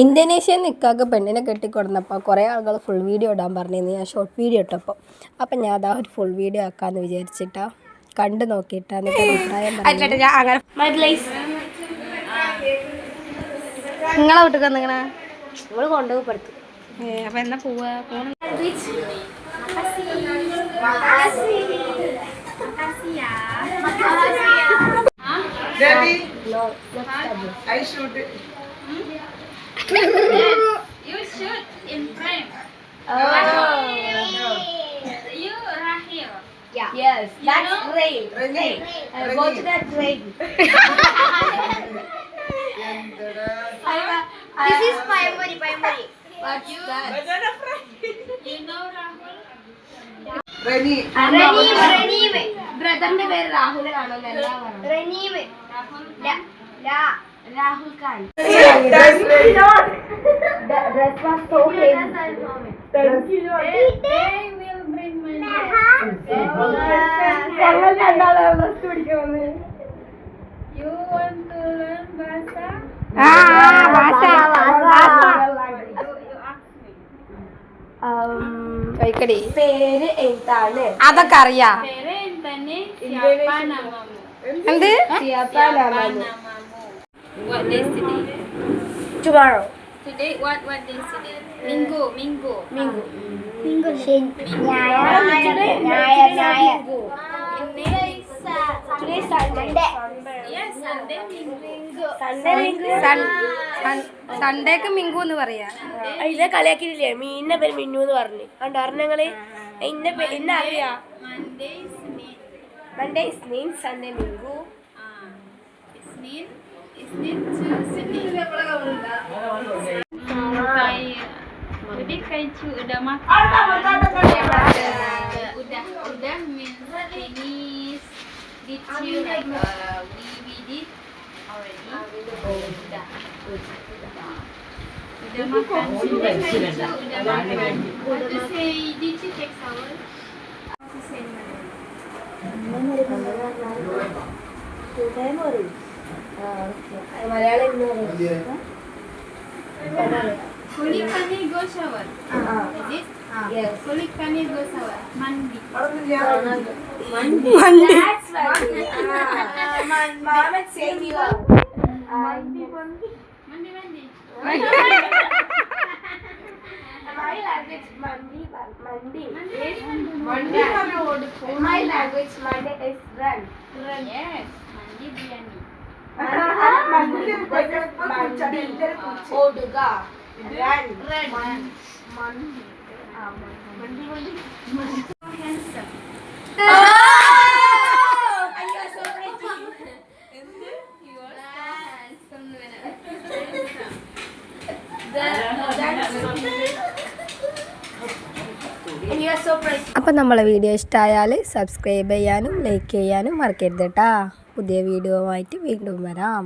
Indonesian നിൽക്കാതെ പെണ്ണിനെ കെട്ടിക്കൊടുന്നപ്പോൾ കുറേ ആളുകൾ ഫുൾ വീഡിയോ ഇടാൻ പറഞ്ഞിരുന്നു. ഞാൻ ഷോർട്ട് വീഡിയോ ഇട്ടപ്പോൾ അപ്പം ഞാൻ അതാ ഒരു ഫുൾ വീഡിയോ ആക്കാമെന്ന് വിചാരിച്ചിട്ടാ കണ്ട് നോക്കിയിട്ടാ എന്നിട്ട് അഭിപ്രായം ഞാൻ അങ്ങനെ നിങ്ങളെ വീട്ടിൽ നിങ്ങനെ നമ്മൾ കൊണ്ടുപോയി പഠിത്തു അപ്പൊ എന്നാ പോവാ? Debbie, I should. You shoot in frame. You Rahil. Yes, that's rain. Uh, Go to that rain. This is primary, primary. What's that? You know Rahul? Renee. ബ്രദറിന്റെ പേര് രാഹുൽ ആണോ എല്ലാം Rahul Khan. That's very dress was so ഞങ്ങൾ രണ്ടാളും plus two പഠിക്കാൻ വന്നത് You want to learn Bahasa? ആ ഭാഷ കഴിക്കടി പേര് എന്താണ് അതൊക്കെ അറിയാം siapa namamu? എന്ത് What day is today? Tomorrow. Today what what day is today? Minggu, Minggu. Minku Sunday. yes Sunday Minggu. സൺഡേക്ക് Minku എന്ന് പറയാ ഇതിനെ കളിയാക്കിയില്ലേ മീനിന്റെ പേര് മിന്നു എന്ന് പറഞ്ഞു കണ്ടോ അറിഞ്ഞങ്ങൾ എന്നെ എന്നെ അറിയാ. മൺഡേ ഇസ്നീൻ സൺഡേ മിങ്കു Ah, Isnin, Jadi cu udah makan. Udah, udah finish. Did you like uh, we we did already? Udah. Udah makan. Sudah kai cu udah makan. What to say? Did you take? What to say? Malayalam Kulit kami go shower. Is it? Kulit kami go shower. Mandi. Mandi mandi. My language Monday is run. Yes. Mandi Pretty. അപ്പം നമ്മളെ video ഇഷ്ടമായാൽ subscribe ചെയ്യാനും like ചെയ്യാനും മറക്കരുത് കേട്ടാ പുതിയ video ആയിട്ട് വീണ്ടും വരാം